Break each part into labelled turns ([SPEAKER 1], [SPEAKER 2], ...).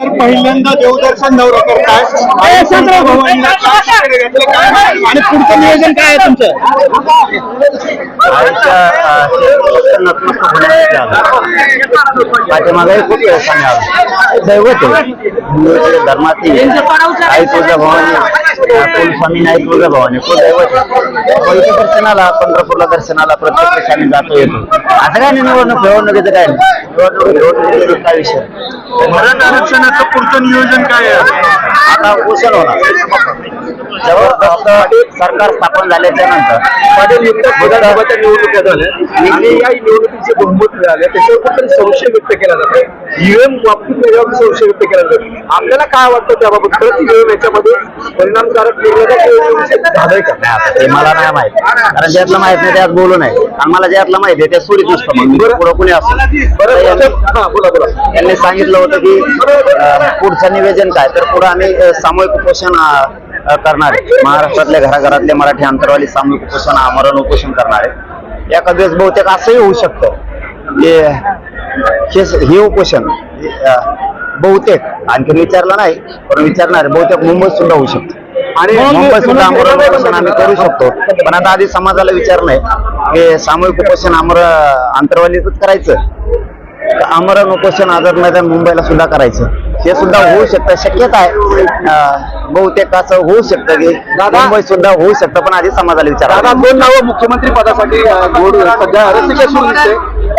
[SPEAKER 1] तर पहिल्यांदा देवदर्शन दौरा करताय आणि पुढचं नियोजन काय आहे तुमचं?
[SPEAKER 2] पाठीमागे खूप वेळ दैवत आहे. धर्मातील आई तुळजा भवानी कुल स्वामी आई तुळजा भवानी कुल दैवत आहे. पैकी दर्शनाला पंढरपूरला दर्शनाला प्रत्येक ठिकाणी जातो येतो. असं काय नाही निवडणूक निवडणुकीचं काय नाही. निवडणूक निवडणुकीचं काय विषय?
[SPEAKER 1] मराठा आरक्षणाचं पुढचं नियोजन काय आहे?
[SPEAKER 2] आता उशीर होणार. जबरदस्त सरकार स्थापन झाल्याच्यानंतर.
[SPEAKER 3] पाटील नुकत्याच विधानसभेच्या निवडणुका झाल्या आणि या निवडणुकीचे बहुमत मिळाले. त्याच्यावर कुठेतरी संशय व्यक्त केला जातो ईव्हीएम बाबतीत त्याच्यावर संशय व्यक्त केला जातो आपल्याला काय वाटतं त्याबाबत? खरंच ईव्हीएम याच्यामध्ये परिणामकारक किंवा झालंय का?
[SPEAKER 2] नाही ते मला नाही माहीत. कारण ज्यातलं माहीत नाही त्यात बोलू नये. आणि मला ज्यातलं माहिती आहे त्या सोडीत नसतं मग पुढं कुणी असो.
[SPEAKER 3] बरं
[SPEAKER 2] यांनी-
[SPEAKER 3] हा बोला बोला.
[SPEAKER 2] यांनी सांगितलं होतं की पुढचं निवेदन काय? तर पुढं आम्ही सामूहिक उपोषण करणार महाराष्ट्रातल्या घराघरातले मराठी अंतरवाली सामूहिक उपोषण आमरण उपोषण करणार आहे. एका दिवस बहुतेक असंही होऊ शकतं. की हे हे उपोषण बहुतेक आणखी विचारलं नाही पण विचारणार. बहुतेक मुंबईत सुद्धा होऊ शकतं. आणि मुंबईत सुद्धा आमरण उपोषण आम्ही करू शकतो. पण आता आधी समाजाला विचारणं की सामूहिक उपोषण आमर अंतरवालीतच करायचं? आमरण उपोषण आझाद मैदान मुंबईला सुद्धा करायचं? हे सुद्धा होऊ शकतं शक्यता आहे. बहुतेक असं होऊ शकतं की मुंबई सुद्धा होऊ शकतं पण आधी समाजाला
[SPEAKER 3] दादा
[SPEAKER 2] विचारा
[SPEAKER 3] दोन नावं मुख्यमंत्री पदासाठी? सध्या रसिका सुरू दिसते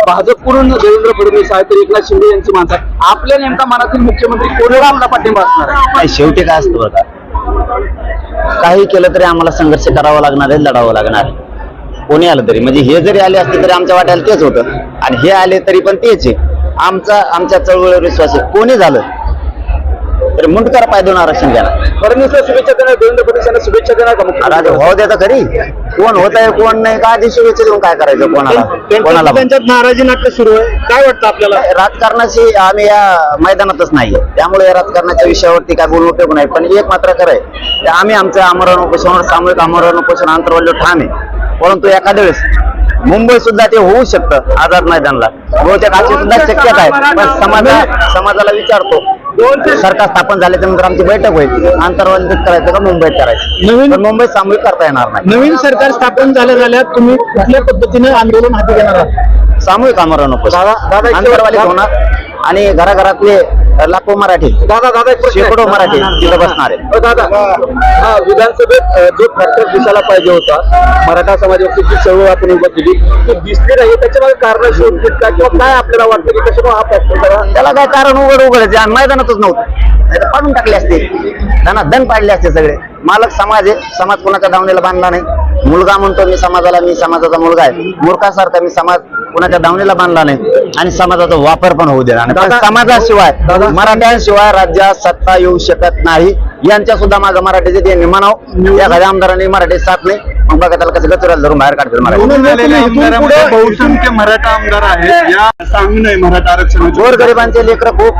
[SPEAKER 3] भाजपकडून देवेंद्र फडणवीस आहे तर एकनाथ शिंदे यांची माणसं आहे. आपल्या नेमका मनातील मुख्यमंत्री कोणाला आपला पाठिंबा असणार आहे.
[SPEAKER 2] नाही, शेवटी काय असतं बघा. काही केलं तरी आम्हाला संघर्ष करावा लागणार आहे लढावं लागणार आहे. कोणी आलं तरी. म्हणजे हे जरी आले असते तरी आमच्या वाट्याला तेच होतं. आणि हे आले तरी पण तेच आहे. आमचा आमच्या चळवळीवर विश्वास आहे. कोणी झालं? तरी मुंडकर पाय देऊन आरक्षण घ्या
[SPEAKER 3] फडणवीसला शुभेच्छा देणार देवेंद्र फडणवीस यांना शुभेच्छा देणार का
[SPEAKER 2] राजा
[SPEAKER 3] मुख्यमंत्री
[SPEAKER 2] भाऊ देता खरी. कोण होत आहे कोण नाही का आधी शुभेच्छा देऊन काय करायचं कोणाला? कोणाला.
[SPEAKER 1] त्यांच्यात नाराजी नाट्य सुरू आहे. काय वाटतं आपल्याला?
[SPEAKER 2] राजकारणाशी आम्ही या मैदानातच नाही त्यामुळे या राजकारणाच्या विषयावरती काय बोलू उपयोग नाही. पण एक मात्र खरं आहे. की आम्ही आमच्या आमरण उपोषणावर सामूहिक आमरण उपोषण अंतर्वल्य ठाम आहे. परंतु एखाद्या वेळेस मुंबई सुद्धा ते होऊ शकतं आझाद मैदानला. बहुतेक अशी सुद्धा शक्यता आहे. पण समाजा समाजाला विचारतो. सरकार स्थापन झाल्याच्यानंतर आमची बैठक होईल. आंतरवालीत करायचं का मुंबईत करायचं?
[SPEAKER 1] नवीन-
[SPEAKER 2] मुंबईत सामूहिक करता येणार नाही.
[SPEAKER 1] नवीन सरकार स्थापन झाल्या झाल्या तुम्ही कुठल्या पद्धतीने आंदोलन हाती घेणार आहात?
[SPEAKER 2] सामूहिक आमरण उपोषण
[SPEAKER 3] दादा-
[SPEAKER 2] आंतरवालीत होणार आणि घराघरातले लाखो मराठी.
[SPEAKER 3] दादा दादा एक प्रश्न आहे.
[SPEAKER 2] शेकडो मराठी तिथं बसणार. आहे
[SPEAKER 3] अ, दादा हा विधानसभेत अ, जो फॅक्टर दिसायला पाहिजे होता मराठा समाजावरती जी चळवळ आपण उभा केली ती दिसली नाही. त्याच्यामागे कारण शोधतील का? किंवा काय आपल्याला वाटतं की कशामुळे हा फॅक्टर जरा
[SPEAKER 2] त्याला काय कारण उघड उघड आहे, आणि मैदानातच नव्हतं. पाडून टाकले असते. त्यांना दन पाडले असते सगळे. मालक समाज आहे. समाज कोणाच्या दावणीला बांधला नाही. मुलगा म्हणतो मी समाजाला मी समाजाचा मुलगा आहे. मूर्खासारखा मी समाज कोणाच्या दावणीला बांधला नाही आणि समाजाचा वापर पण होऊ देणार नाही. समाजाशिवाय मराठ्यांशिवाय राज्यात सत्ता येऊ शकत नाही. यांच्या सुद्धा माझं मराठीचे त्यांनी म्हणाव एखाद्या आमदारांनी मराठी साथ नाही मग बघा त्याला कसं धरून बाहेर काढतील मराठी.
[SPEAKER 1] निवडून आलेल्या
[SPEAKER 3] इथून पुढे-
[SPEAKER 1] आमदारांमध्ये बहुसंख्य मराठा आमदार आहेत. या सांगू नये मराठा आरक्षणाची
[SPEAKER 2] गोरगरिबांचे लेकर खूप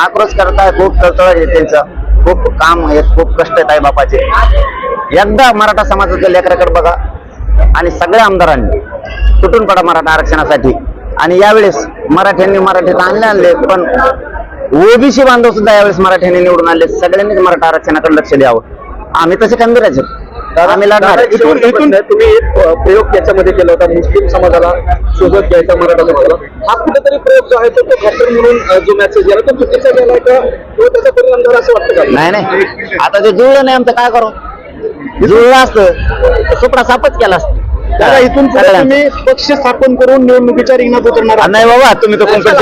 [SPEAKER 2] आक्रोश करताय खूप तळतळ त्यांचं. खूप काम आहे खूप कष्ट आहेत आई बापाचे. एकदा मराठा समाजाच्या लेकराकडे बघा. आणि सगळ्या आमदारांनी तुटून पडा मराठा आरक्षणासाठी. आणि यावेळेस मराठ्यांनी मराठीत आणले आणले पण ओबीसी बांधव सुद्धा यावेळेस मराठ्यांनी निवडून आणले. सगळ्यांनीच मराठा आरक्षणाकडे लक्ष द्यावं. आम्ही तसे खंबीराचे आम्ही लढणार
[SPEAKER 3] तुम्ही प्रयोग याच्यामध्ये केला होता. मुस्लिम समाजाला सोबत घ्यायचा मराठा समाजाला. हा कुठेतरी प्रयोग जो आहे तो फॅक्टर म्हणून जो मेसेज गेला तो चुकीचा गेला का त्याचा परिणाम झाला असं वाटतं का?
[SPEAKER 2] नाही नाही. आता ते जुळलं नाही आमचं काय करू? जुळलं असतं सुपडा सापच केला असतं.
[SPEAKER 1] दादा इथून पुढे
[SPEAKER 2] सगळ्यांचं.
[SPEAKER 1] तुम्ही पक्ष स्थापन करून निवडणुकीच्या रिंगणात उतरणार
[SPEAKER 2] नाही बाबा तुम्ही तर कोणत्या